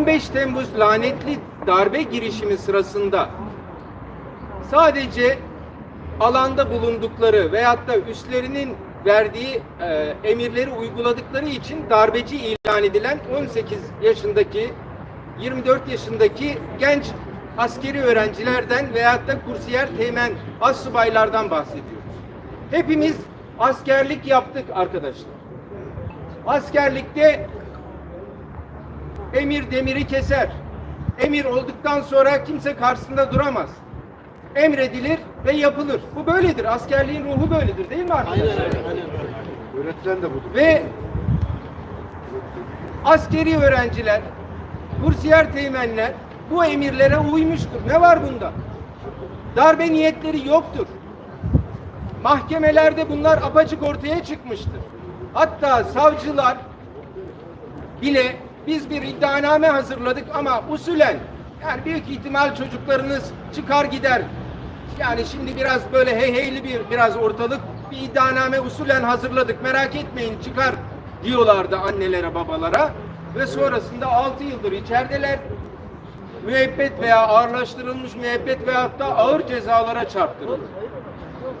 15 Temmuz lanetli darbe girişimi sırasında sadece alanda bulundukları veyahut da üstlerinin verdiği e, emirleri uyguladıkları için darbeci ilan edilen 18 yaşındaki 24 yaşındaki genç askeri öğrencilerden veyahut da kursiyer teğmen astsubaylardan bahsediyoruz. Hepimiz askerlik yaptık arkadaşlar. Askerlikte emir demiri keser. Emir olduktan sonra kimse karşısında duramaz. Emredilir ve yapılır. Bu böyledir. Askerliğin ruhu böyledir değil mi arkadaşlar? Öğretilen de budur. Ve askeri öğrenciler, kursiyer teğmenler bu emirlere uymuştur. Ne var bunda? Darbe niyetleri yoktur. Mahkemelerde bunlar apaçık ortaya çıkmıştır. Hatta savcılar bile biz bir iddianame hazırladık ama usulen yani büyük ihtimal çocuklarınız çıkar gider. Yani şimdi biraz böyle heyheyli bir biraz ortalık bir iddianame usulen hazırladık merak etmeyin çıkar diyorlardı annelere babalara ve sonrasında 6 yıldır içerideler müebbet veya ağırlaştırılmış müebbet veya hatta ağır cezalara çarptırılır.